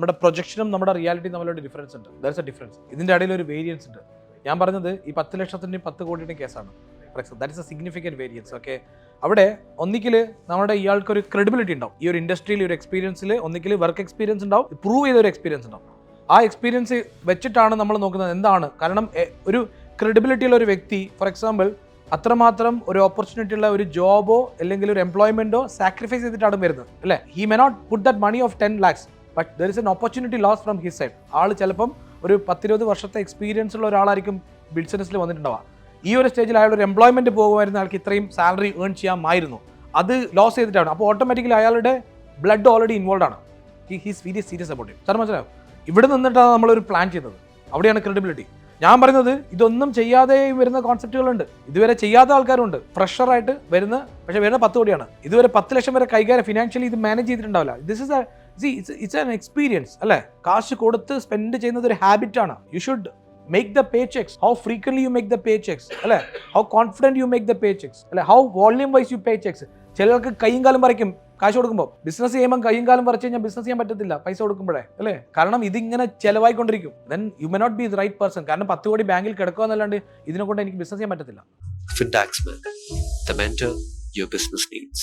നമ്മുടെ പ്രൊജക്ഷനും നമ്മുടെ റിയാലിറ്റിയും തമ്മിലൊരു ഡിഫറൻസ് ഉണ്ട്. ദാറ്റ്സ് എ ഡിഫറൻസ് ഇതിന്റെ ഇടയിൽ ഒരു വേരിയൻസ് ഉണ്ട്. ഞാൻ പറഞ്ഞത് ഈ പത്ത് ലക്ഷത്തിന്റെയും പത്ത് കോടിയുടെയും കേസാണ്. That is a significant variance okay അവിടെ ഒന്നിക്കിൽ നമ്മുടെ ഇയാൾക്ക് ഒരു ക്രെഡിബിലിറ്റി ഉണ്ടാവും. ഈ ഒരു ഇൻഡസ്ട്രിയിൽ ഒരു എക്സ്പീരിയൻസിൽ ഒന്നിക്കിൽ വർക്ക് എക്സ്പീരിയൻസ് ഉണ്ടാവും. പ്രൂവ് ചെയ്ത ഒരു എക്സ്പീരിയൻസ് ഉണ്ടാവും. ആ എക്സ്പീരിയൻസ് വെച്ചിട്ടാണ് നമ്മൾ നോക്കുന്നത് എന്താണ്. കാരണം ഒരു ക്രെഡിബിലിറ്റി ഉള്ള ഒരു വ്യക്തി ഫോർ എക്സാമ്പിൾ അത്രമാത്രം ഒരു ഓപ്പർച്യൂണിറ്റി ഉള്ള ഒരു ജോബോ അല്ലെങ്കിൽ ഒരു എംപ്ലോയ്മെന്റോ സാക്രിഫൈസ് ചെയ്തിട്ടാണ് വരുന്നത് അല്ലേ? He may not put that money of ten lakhs but there is an opportunity loss from his side ആൾ ചിലപ്പം ഒരു പത്തിരുപത് വർഷത്തെ എക്സ്പീരിയൻസ് ഉള്ള ഒരാളായിരിക്കും ബിസിനസ്സിൽ വന്നിട്ടുണ്ടാവുക. ഈ ഒരു സ്റ്റേജിൽ അയാൾ ഒരു എംപ്ലോയ്മെന്റ് പോകുമായിരുന്ന ആൾക്ക് ഇത്രയും സാലറി ഏൺ ചെയ്യാമായിരുന്നു. അത് ലോസ് ചെയ്തിട്ടാണ്. അപ്പോൾ ഓട്ടോമാറ്റിക്കലി അയാളുടെ ബ്ലഡ് ഓൾറെഡി ഇൻവോൾവ് ആണ്. He he's very serious about it sir മനസ്സിലാവും ഇവിടെ നിന്നിട്ടാണ് നമ്മളൊരു പ്ലാൻ ചെയ്യുന്നത് അവിടെയാണ് ക്രെഡിബിലിറ്റി ഞാൻ പറയുന്നത് ഇതൊന്നും ചെയ്യാതെ വരുന്ന കോൺസെപ്റ്റുകളുണ്ട് ഇതുവരെ ചെയ്യാത്ത ആൾക്കാരുണ്ട്. ഫ്രഷറായിട്ട് വരുന്ന പക്ഷേ വരുന്ന പത്ത് കോടിയാണ്. ഇതുവരെ പത്ത് ലക്ഷം വരെ കൈകാര്യം ഫിനാൻഷ്യലി ഇത് manage ചെയ്തിട്ടുണ്ടാവില്ല. This is see it's it's an experience അല്ലേ? കാശ് കൊടുത്ത് സ്പെൻഡ് ചെയ്യുന്നത് ഒരു ഹാബിറ്റ് ആണ്. You should make the pay cheques how frequently you make the pay cheques അല്ലേ? How confident you make the pay cheques അല്ലെ? How volume wise you pay cheques ചിലർക്ക് കൈയും കാലം പറിക്കും കാശ് കൊടുക്കുമ്പോൾ ബിസിനസ് ചെയ്യുമ്പോൾ കൈയും കാലം പറിച്ച് കഴിഞ്ഞാൽ ബിസിനസ് ചെയ്യാൻ പറ്റത്തില്ല പൈസ കൊടുക്കുമ്പോഴേ അല്ലേ? കാരണം ഇതിങ്ങനെ ചിലവായിക്കൊണ്ടിരിക്കും. Then you may not be the right person കാരണം പത്ത് കോടി ബാങ്കിൽ കിടക്കുക എന്നല്ലാണ്ട് ഇതിനെ കൊണ്ട് എനിക്ക് ബിസിനസ് ചെയ്യാൻ പറ്റത്തില്ല. Fintax bank the mentor your business needs.